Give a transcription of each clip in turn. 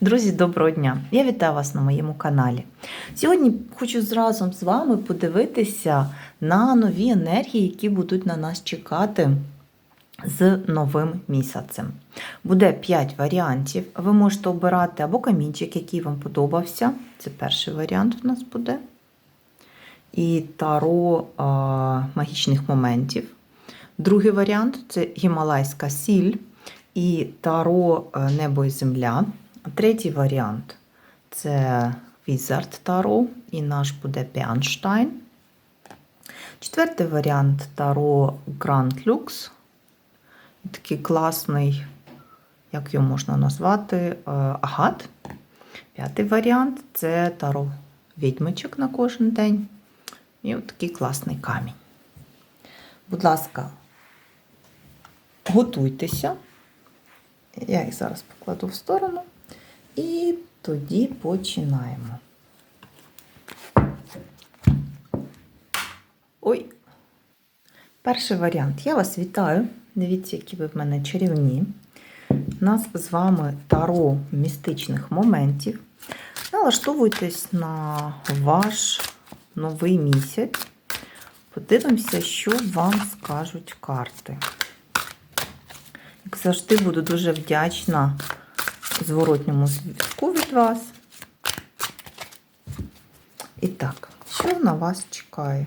Друзі, доброго дня! Я вітаю вас на моєму каналі. Сьогодні хочу разом з вами подивитися на нові енергії, які будуть на нас чекати з новим місяцем. Буде 5 варіантів. Ви можете обирати або камінчик, який вам подобався. Це перший варіант у нас буде. І таро а, магічних моментів. Другий варіант це гімалайська сіль і таро е, небо і земля. Третій варіант це Wizard Таро, і наш буде Бernstein. Четвертий варіант Таро Grand Lux. Такий класний, як його можна назвати, е, агат. П'ятий варіант це Таро відьмичок на кожен день. І такий класний камінь. Будь ласка, готуйтеся. Я їх зараз покладу в сторону. І тоді починаємо. Ой, перший варіант. Я вас вітаю. Дивіться, які ви в мене чарівні. У нас з вами таро містичних моментів. Налаштовуйтесь на ваш новий місяць. Подивимося, що вам скажуть карти. Як завжди, буду дуже вдячна зворотньому зв'язку від вас. І так, що на вас чекає?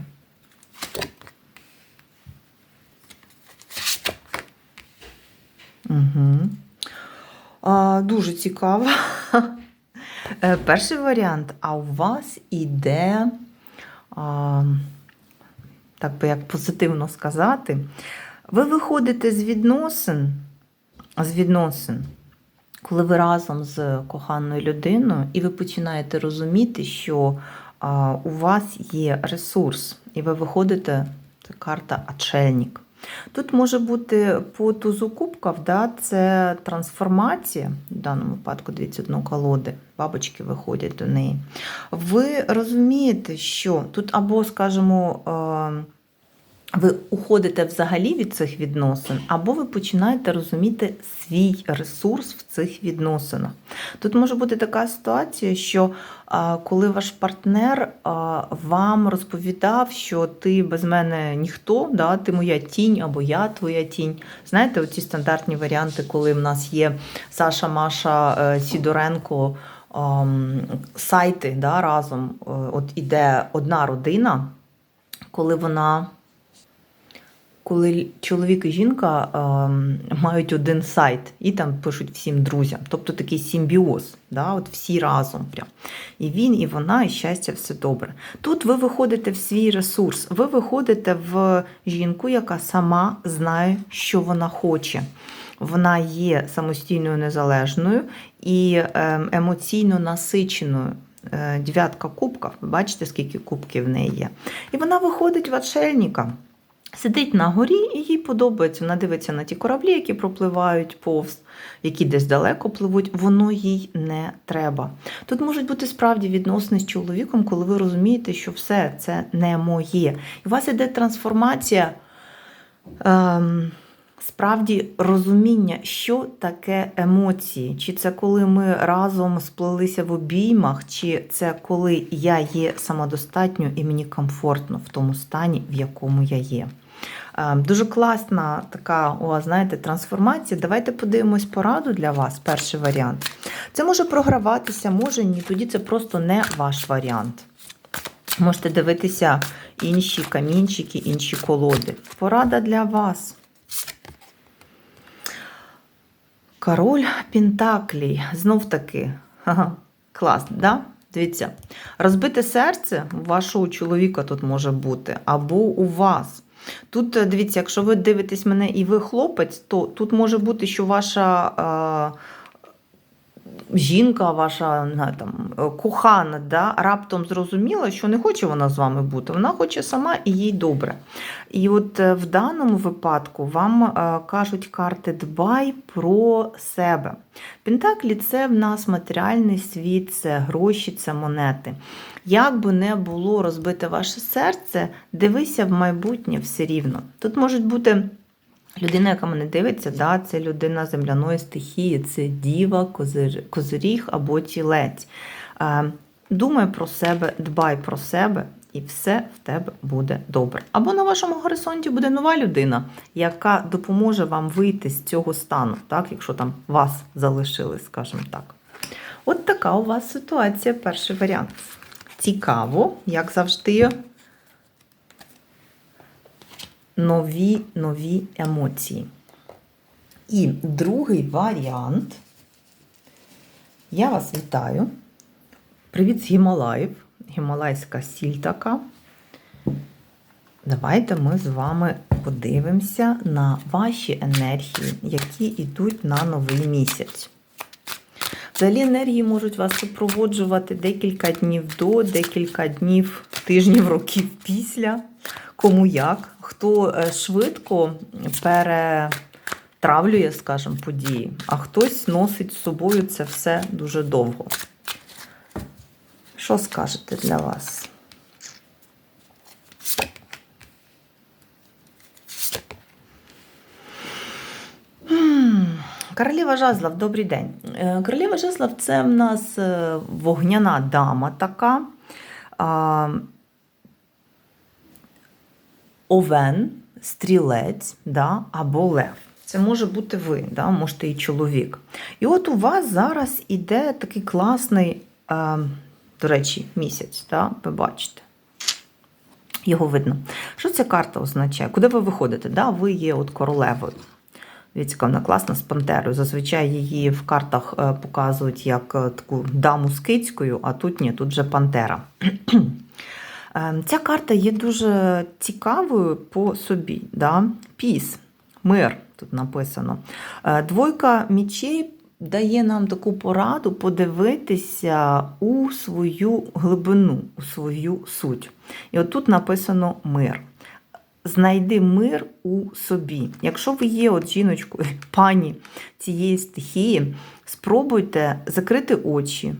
Угу. А, Дуже цікаво. Е, Перший варіант, а у вас іде, а, так би як позитивно сказати, ви виходите з відносин, з відносин, коли ви разом з коханою людиною, і ви починаєте розуміти, що у вас є ресурс, і ви виходите, це карта Ачельник. Тут може бути по тузу кубків, да, це трансформація, в даному випадку, дивіться, дно колоди, бабочки виходять до неї. Ви розумієте, що тут або, скажімо, ви уходите взагалі від цих відносин, або ви починаєте розуміти свій ресурс в цих відносинах. Тут може бути така ситуація, що коли ваш партнер вам розповідав, що ти без мене ніхто, да, ти моя тінь або я твоя тінь. Знаєте, оці стандартні варіанти, коли в нас є Саша, Маша, е, Сідоренко. ем, Сайти да, разом, Е, от іде одна родина, коли вона коли чоловік і жінка ем, мають один сайт і там пишуть всім друзям. Тобто такий симбіоз, да, от всі разом. Прям. І він, і вона, і щастя, все добре. Тут ви виходите в свій ресурс, ви виходите в жінку, яка сама знає, що вона хоче. Вона є самостійною незалежною і ем, емоційно насиченою. Е, Дев'ятка кубків, бачите, скільки кубків в неї є. І вона виходить в отшельника. Сидить на горі, і їй подобається. Вона дивиться на ті кораблі, які пропливають повз, які десь далеко пливуть, воно їй не треба. Тут можуть бути справді відносини з чоловіком, коли ви розумієте, що все це не моє. І у вас іде трансформація. Ем, Справді розуміння, що таке емоції, чи це коли ми разом сплелися в обіймах, чи це коли я є самодостатньо і мені комфортно в тому стані, в якому я є. Е, Дуже класна така, вас, знаєте, трансформація. Давайте подивимось пораду для вас. Перший варіант. Це може програватися, може ні. Тоді це просто не ваш варіант. Можете дивитися інші камінчики, інші колоди. Порада для вас. Король Пентаклій. Знов таки. Клас, да? Дивіться, розбите серце вашого чоловіка тут може бути, або у вас. Тут, е, дивіться, якщо ви дивитесь мене і ви хлопець, то тут може бути, що ваша е, жінка, ваша там, кохана, да, раптом зрозуміла, що не хоче вона з вами бути. Вона хоче сама і їй добре. І от е, в даному випадку вам кажуть карти дбай про себе. Пентаклі це в нас матеріальний світ, це гроші, це монети. Як би не було розбите ваше серце, дивися в майбутнє все рівно. Тут можуть бути Людина, яка мене дивиться, да, це людина земляної стихії, це діва, козир, козиріг або тілець. Е, Думай про себе, дбай про себе, і все в тебе буде добре. Або на вашому горизонті буде нова людина, яка допоможе вам вийти з цього стану, так, якщо там вас залишили, скажімо так. От така у вас ситуація, перший варіант. Цікаво, як завжди, нові нові емоції. І другий варіант. Я вас вітаю. Привіт з Гімалаїв. Гімалайська сіль така. Давайте ми з вами подивимося на ваші енергії, які йдуть на новий місяць. Взагалі енергії можуть вас супроводжувати декілька днів до, декілька днів, тижнів, років після. Кому як, хто е, швидко перетравлює, скажімо, події, а хтось носить з собою це все дуже довго. Що скажете для вас? Королева Жазлав, добрий день. Е, Королева Жазлав це в нас е, вогняна дама така. Овен, стрілець да, або лев. Це може бути ви, да, можете і чоловік. І от у вас зараз іде такий класний, е, до речі, місяць, да, ви бачите. Його видно. Що ця карта означає? Куди ви виходите? Да? Ви є от королевою. Яка вона класна з пантерою. Зазвичай її в картах е, показують як е, таку даму з кицькою, а тут ні, тут вже пантера. Е, Ця карта є дуже цікавою по собі. Да? Піс, мир, тут написано. Е, Двойка мічей дає нам таку пораду подивитися у свою глибину, у свою суть. І от тут написано мир. Знайди мир у собі. Якщо ви є от жіночкою, пані цієї стихії, спробуйте закрити очі,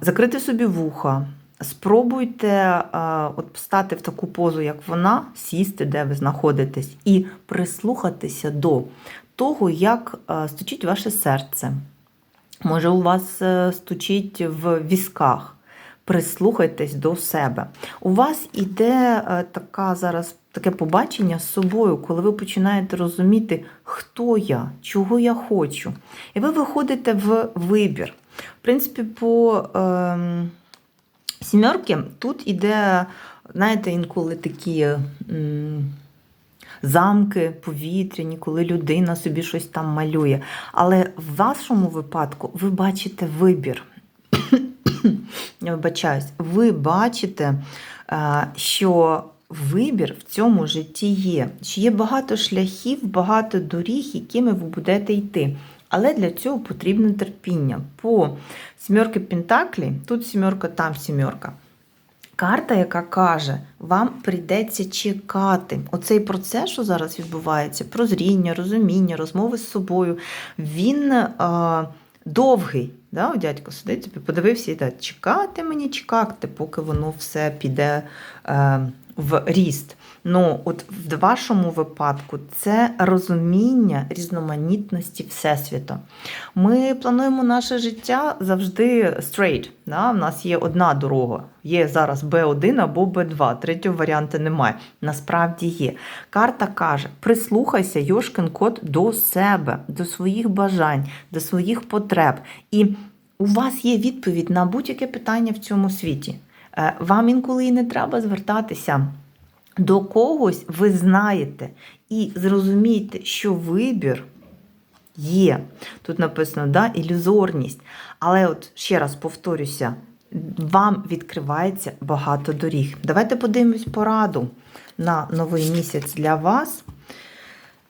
закрити собі вуха, спробуйте от стати в таку позу, як вона, сісти, де ви знаходитесь, і прислухатися до того, як стучить ваше серце. Може, у вас е, стучить в візках. Прислухайтесь до себе. У вас іде е, така зараз таке побачення з собою, коли ви починаєте розуміти, хто я, чого я хочу. І ви виходите в вибір. В принципі, по ем, сімерки тут іде, знаєте, інколи такі. М, Замки повітряні, коли людина собі щось там малює. Але в вашому випадку ви бачите вибір. Вибачаюсь, ви бачите, е, що вибір в цьому житті є. Що є багато шляхів, багато доріг, якими ви будете йти. Але для цього потрібне терпіння. По сімерки Пентаклі, тут сімерка, там сімерка. Карта, яка каже, вам прийдеться чекати. Оцей процес, що зараз відбувається, прозріння, розуміння, розмови з собою, він е, довгий. Да? Дядько сидить, подивився і так, чекати мені, чекати, поки воно все піде е, в ріст. Ну, от в вашому випадку це розуміння різноманітності Всесвіту. Ми плануємо наше життя завжди straight. Да? У нас є одна дорога. Є зараз Б1 або Б2, третього варіанту немає. Насправді є. Карта каже: прислухайся, Йошкин кот, до себе, до своїх бажань, до своїх потреб. І у вас є відповідь на будь-яке питання в цьому світі. Е, Вам інколи і не треба звертатися до когось, ви знаєте, і зрозумійте, що вибір є. Тут написано да, ілюзорність. Але от ще раз повторюся, вам відкривається багато доріг. Давайте подивимось пораду на новий місяць для вас.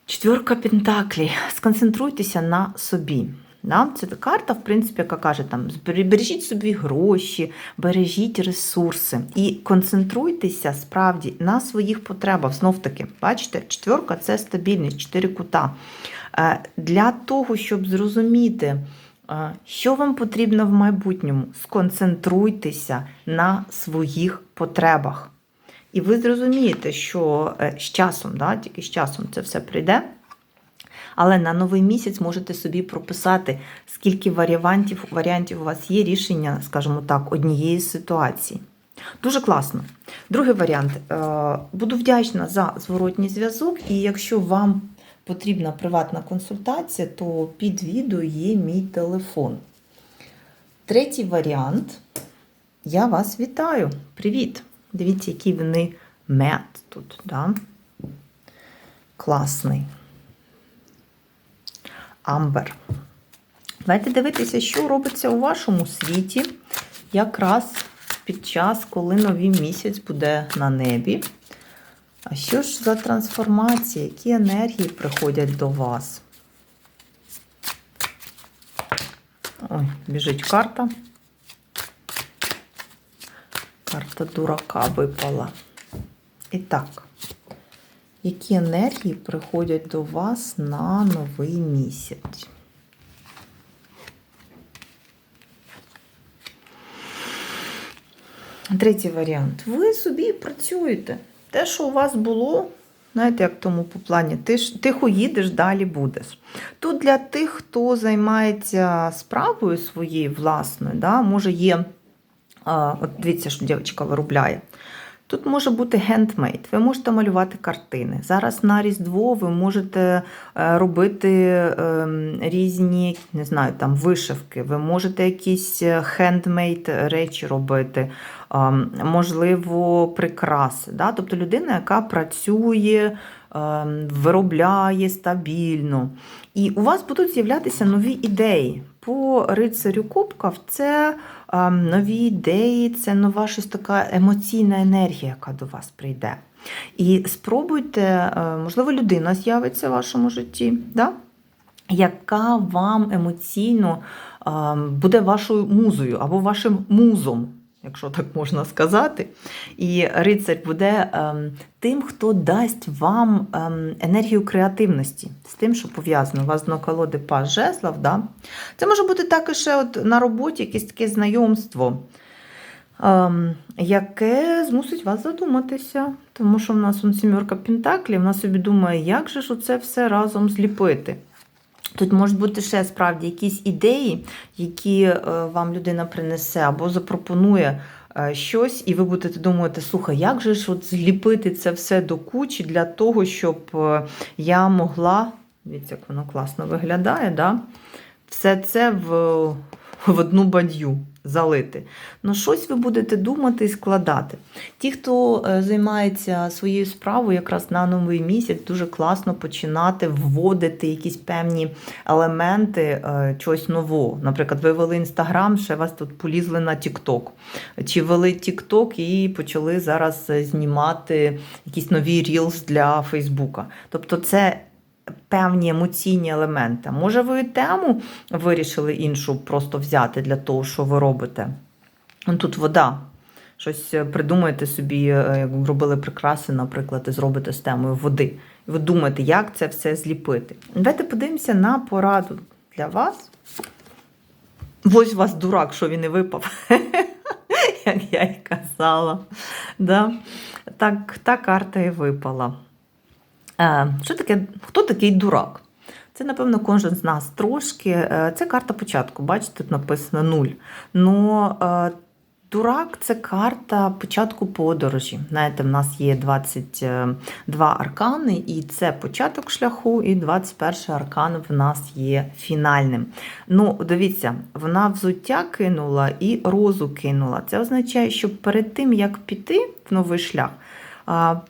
Четверка Пентаклі. Сконцентруйтеся на собі. Да? Це карта, в принципі, яка каже, там, бережіть собі гроші, бережіть ресурси і концентруйтеся справді на своїх потребах. Знов таки, бачите, четверка це стабільність, чотири кута. Е, Для того, щоб зрозуміти, е, що вам потрібно в майбутньому, сконцентруйтеся на своїх потребах. І ви зрозумієте, що е, з часом, да, тільки з часом це все прийде. Але на новий місяць можете собі прописати, скільки варіантів, варіантів у вас є рішення, скажімо так, однієї ситуації. Дуже класно. Другий варіант. Е, Буду вдячна за зворотній зв'язок, і якщо вам потрібна приватна консультація, то під відео є мій телефон. Третій варіант. Я вас вітаю. Привіт! Дивіться, який вони мед тут. Да? Класний. Амбер. Давайте дивитися, що робиться у вашому світі якраз під час, коли новий місяць буде на небі. А що ж за трансформація? Які енергії приходять до вас? Ой, біжить карта. Карта дурака випала. І так, які енергії приходять до вас на новий місяць? Третій варіант. Ви собі працюєте. Те, що у вас було, знаєте, як тому по плані, ти ж тихо їдеш, далі будеш. Тут для тих, хто займається справою своєю власною, да, може є, от дивіться, що дівчинка виробляє. Тут може бути гендмейд, ви можете малювати картини. Зараз на Різдво ви можете е, робити ем, різні, не знаю, там вишивки, ви можете якісь хендмейд речі робити, ем, можливо, прикраси. Да? Тобто людина, яка працює, ем, виробляє стабільно. І у вас будуть з'являтися нові ідеї. По рицарю Кубків це нові ідеї, це нова щось така емоційна енергія, яка до вас прийде. І спробуйте, е, можливо, людина з'явиться в вашому житті, да? яка вам емоційно ем, буде вашою музою або вашим музом. Якщо так можна сказати, і рицар буде ем, тим, хто дасть вам ем, енергію креативності, з тим, що пов'язано. У вас на колоди пас жезлов, да? Це може бути також ще от на роботі якесь таке знайомство, ем, яке змусить вас задуматися. Тому що в нас он сімерка Пентаклів, вона собі думає, як же ж оце все разом зліпити. Тут можуть бути ще справді якісь ідеї, які е, вам людина принесе або запропонує е, щось, і ви будете думати, слухай, як же ж от зліпити це все до кучі для того, щоб е, я могла, дивіться, як воно класно виглядає, да? все це в, в одну бадью залити. Ну, щось ви будете думати і складати. Ті, хто е, займається своєю справою, якраз на новий місяць, дуже класно починати вводити якісь певні елементи е, чогось нового. Наприклад, ви вели інстаграм, ще вас тут полізли на Тікток. Чи вели Тікток і почали зараз е, знімати якісь нові рілс для Фейсбука. Тобто, це. Певні емоційні елементи. Може, ви тему вирішили іншу просто взяти для того, що ви робите? Ну, Тут вода. Щось придумаєте собі, е, як робили прикраси, наприклад, і зробите з темою води. І ви думаєте, як це все зліпити. Давайте подивимося на пораду для вас. Ось у вас дурак, що він і випав, як я й казала. Так, Та карта і випала. Е, Що таке, Хто такий дурак? Це, напевно, кожен з нас трошки. Е, Це карта початку. Бачите, тут написано нуль. Но е, дурак це карта початку подорожі. Знаєте, в нас є 22 аркани, і це початок шляху, і 21 аркан в нас є фінальним. Ну, дивіться, вона взуття кинула і розу кинула. Це означає, що перед тим, як піти в новий шлях,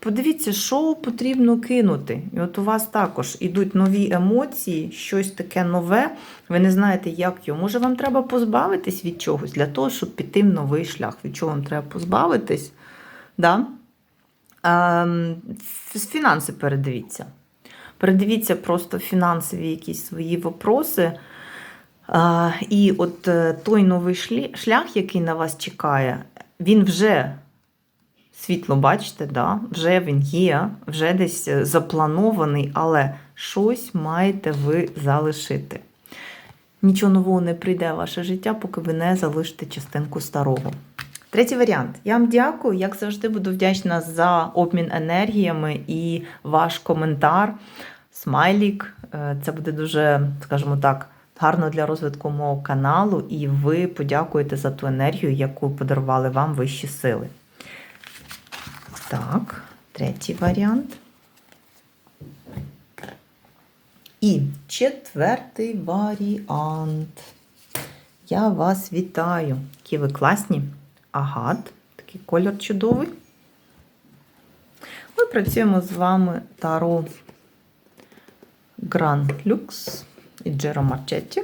Подивіться, що потрібно кинути. І от у вас також ідуть нові емоції, щось таке нове. Ви не знаєте, як його. Може, вам треба позбавитись від чогось для того, щоб піти в новий шлях. Від чого вам треба позбавитись? Да? Фінанси передивіться. Передивіться просто фінансові якісь свої вопроси. І от е, той новий шлях, який на вас чекає, він вже. Світло, бачите, да? вже він є, вже десь е, запланований, але щось маєте ви залишити. Нічого нового не прийде в ваше життя, поки ви не залишите частинку старого. Третій варіант. Я вам дякую. Як завжди, буду вдячна за обмін енергіями і ваш коментар, смайлік. Е, Це буде дуже, скажімо так, гарно для розвитку мого каналу, і ви подякуєте за ту енергію, яку подарували вам вищі сили. Так, третій варіант. І четвертий варіант. Я вас вітаю. Які ви класні. Агат, такий кольор чудовий. Ми працюємо з вами Таро Grand Lux і Джеро Марчетті.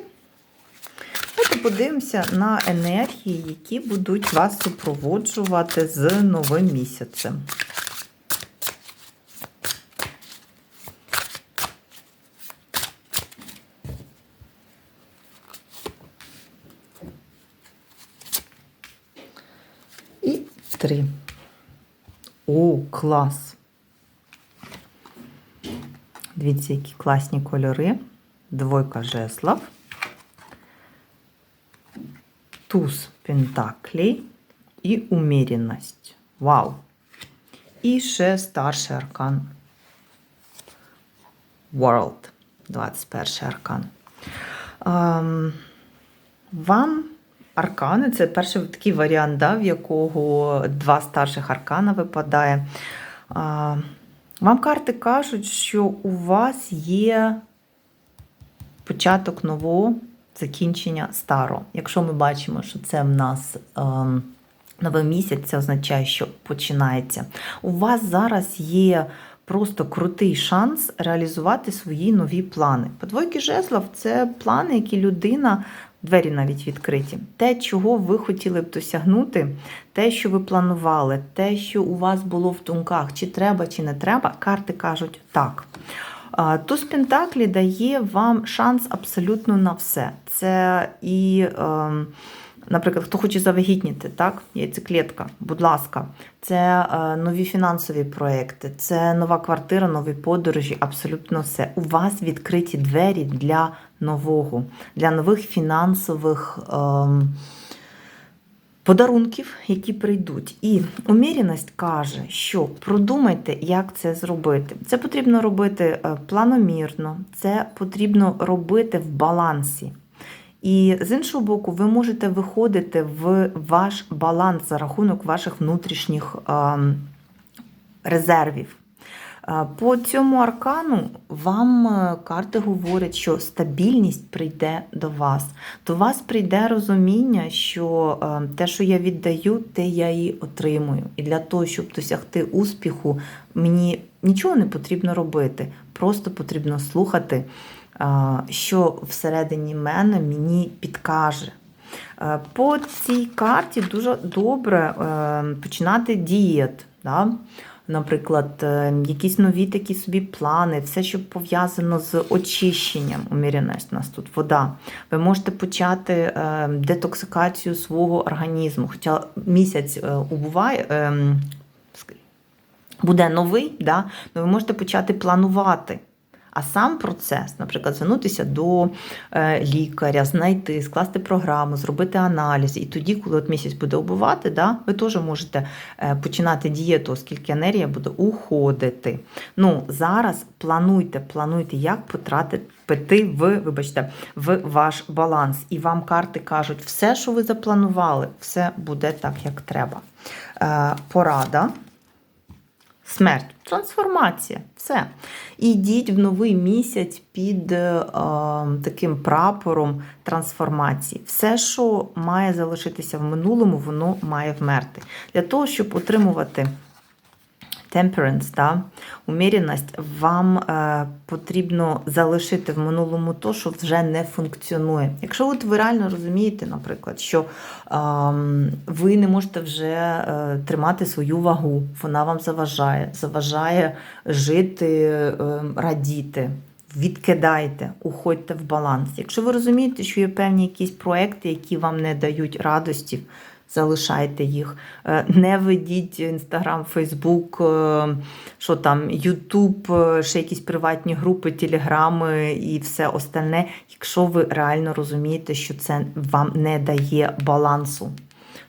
Давайте подивимося на енергії, які будуть вас супроводжувати з новим місяцем. І три. О, клас! Дивіться, які класні кольори. Двойка жеслов. Туз пентаклей і уміряність. Вау! І ще старший аркан. World. 21 аркан. Ем, вам аркани це перший такий варіант, да, в якого два старших аркана випадає. А, вам карти кажуть, що у вас є початок нового закінчення старого. Якщо ми бачимо, що це в нас ем, новий місяць, це означає, що починається. У вас зараз є просто крутий шанс реалізувати свої нові плани. По двойки жезлов це плани, які людина. Двері навіть відкриті. Те, чого ви хотіли б досягнути, те, що ви планували, те, що у вас було в думках, чи треба, чи не треба, карти кажуть так. Туз Пентаклі дає вам шанс абсолютно на все. Це і, е, наприклад, хто хоче завагітніти, так? Яйцеклітка, будь ласка, це е, нові фінансові проекти, це нова квартира, нові подорожі, абсолютно все. У вас відкриті двері для нового, для нових фінансових. Е, Подарунків, які прийдуть. І уміряність каже, що продумайте, як це зробити. Це потрібно робити е, планомірно, це потрібно робити в балансі. І з іншого боку, ви можете виходити в ваш баланс за рахунок ваших внутрішніх ем, резервів. Е, По цьому аркану вам е, карти говорять, що стабільність прийде до вас. До вас прийде розуміння, що е, те, що я віддаю, те я і отримую. І для того, щоб досягти успіху, мені нічого не потрібно робити. Просто потрібно слухати, що всередині мене мені підкаже. По цій карті дуже добре починати діяти. Наприклад, е, якісь нові такі собі плани, все, що пов'язано з очищенням, уміряність у нас тут вода. Ви можете почати е, детоксикацію свого організму. Хоча місяць е, убуває, буде новий, да? але ви можете почати планувати. А сам процес, наприклад, звернутися до е, лікаря, знайти, скласти програму, зробити аналіз. І тоді, коли от місяць буде убивати, да, ви теж можете е, починати дієту, оскільки енергія буде уходити. Ну, Зараз плануйте, плануйте, як потратити в, вибачте, в ваш баланс. І вам карти кажуть, все, що ви запланували, все буде так, як треба. Е, порада. Смерть, трансформація, все. Ідіть в новий місяць під е, таким прапором трансформації. Все, що має залишитися в минулому, воно має вмерти. Для того, щоб отримувати temperance, да, уміряність, вам е, потрібно залишити в минулому то, що вже не функціонує. Якщо от ви реально розумієте, наприклад, що е, ви не можете вже е, тримати свою вагу, вона вам заважає, заважає жити, е, радіти. Відкидайте, уходьте в баланс. Якщо ви розумієте, що є певні якісь проекти, які вам не дають радості, залишайте їх. Е, не ведіть Інстаграм, Фейсбук, що там, Ютуб, е, ще якісь приватні групи, телеграми і все остальне, якщо ви реально розумієте, що це вам не дає балансу.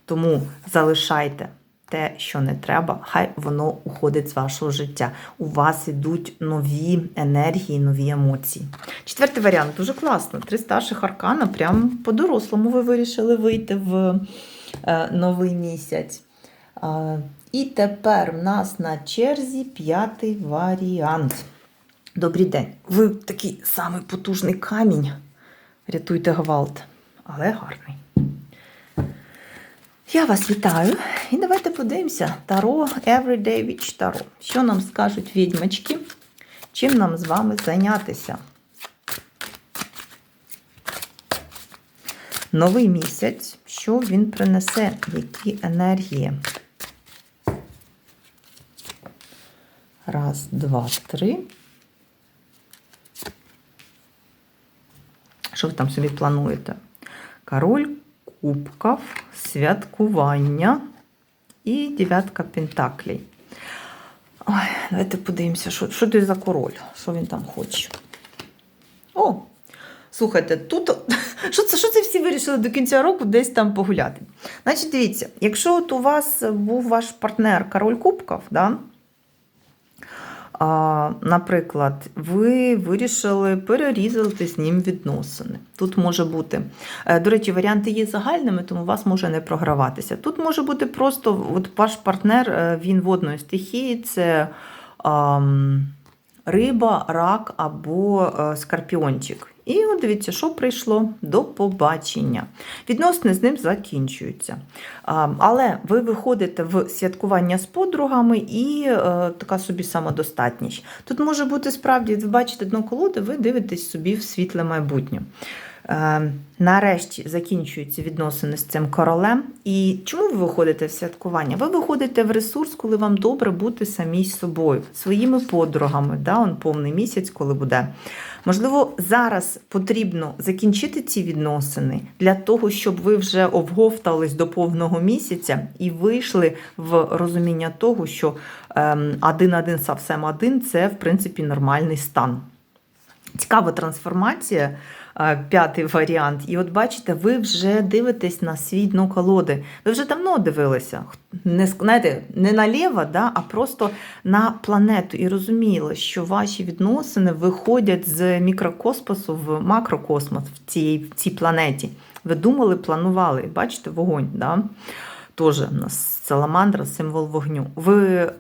Тому залишайте те, що не треба, хай воно уходить з вашого життя. У вас ідуть нові енергії, нові емоції. Четвертий варіант дуже класно. Три старших аркана, прям по-дорослому ви вирішили вийти в новий місяць. Е, і тепер в нас на черзі п'ятий варіант. Добрий день. Ви такий самий потужний камінь. Рятуйте гвалт, але гарний. Я вас вітаю. І давайте подивимося. Таро Everyday Witch Таро. Що нам скажуть відьмачки? Чим нам з вами зайнятися? Новий місяць. Що він принесе? Які енергії? Раз, два, три. Що ви там собі плануєте? Король кубків, святкування і дев'ятка пентаклей. Ой, давайте подивимося, що, що ти за король, що він там хоче. О, слухайте, тут що це, що це всі вирішили до кінця року десь там погуляти? Значить, дивіться, якщо от у вас був ваш партнер король кубків, да, а, Наприклад, ви вирішили перерізати з ним відносини. Тут може бути, е, до речі, варіанти є загальними, тому у вас може не програватися. Тут може бути просто от ваш партнер, е, він водної стихії, це ам, риба, рак або е, скорпіончик. І от дивіться, що прийшло до побачення. Відносини з ним закінчуються. Але ви виходите в святкування з подругами і е, така собі самодостатність. Тут може бути справді, ви бачите дно колоди, ви дивитесь собі в світле майбутнє. Е, нарешті закінчуються відносини з цим королем. І чому ви виходите в святкування? Ви виходите в ресурс, коли вам добре бути самій з собою, своїми подругами. Да? Он повний місяць, коли буде. Можливо, зараз потрібно закінчити ці відносини для того, щоб ви вже обговтались до повного місяця і вийшли в розуміння того, що ем, один-один совсем один це в принципі нормальний стан. Цікава трансформація, п'ятий варіант. І от бачите, ви вже дивитесь на свій дно колоди. Ви вже давно дивилися. Не, знаєте, не наліво, да, а просто на планету. І розуміли, що ваші відносини виходять з мікрокосмосу в макрокосмос в цій, в цій планеті. Ви думали, планували. Бачите, вогонь. Да? Теж у нас саламандра, символ вогню. Ви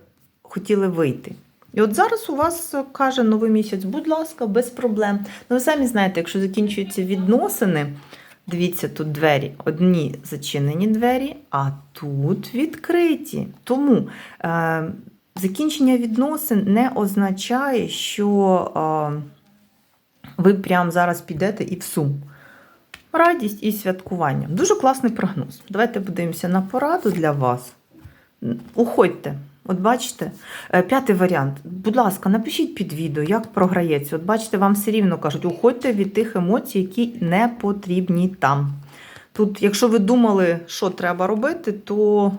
хотіли вийти. І от зараз у вас каже новий місяць, будь ласка, без проблем. Ну, ви самі знаєте, якщо закінчуються відносини, дивіться, тут двері. Одні зачинені двері, а тут відкриті. Тому е, закінчення відносин не означає, що е, ви прямо зараз підете і в сум. Радість і святкування. Дуже класний прогноз. Давайте подивимося на пораду для вас. Уходьте. От бачите, Е, п'ятий варіант. Будь ласка, напишіть під відео, як програється. От бачите, вам все рівно кажуть, уходьте від тих емоцій, які не потрібні там. Тут, якщо ви думали, що треба робити, то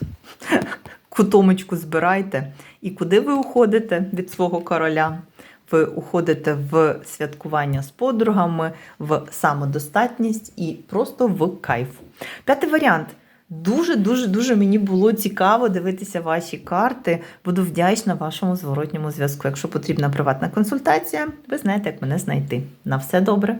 кутомочку збирайте. І куди ви уходите від свого короля? Ви уходите в святкування з подругами, в самодостатність і просто в кайф. П'ятий варіант. Дуже-дуже дуже мені було цікаво дивитися ваші карти. Буду вдячна вашому зворотньому зв'язку. Якщо потрібна приватна консультація, ви знаєте, як мене знайти. На все добре!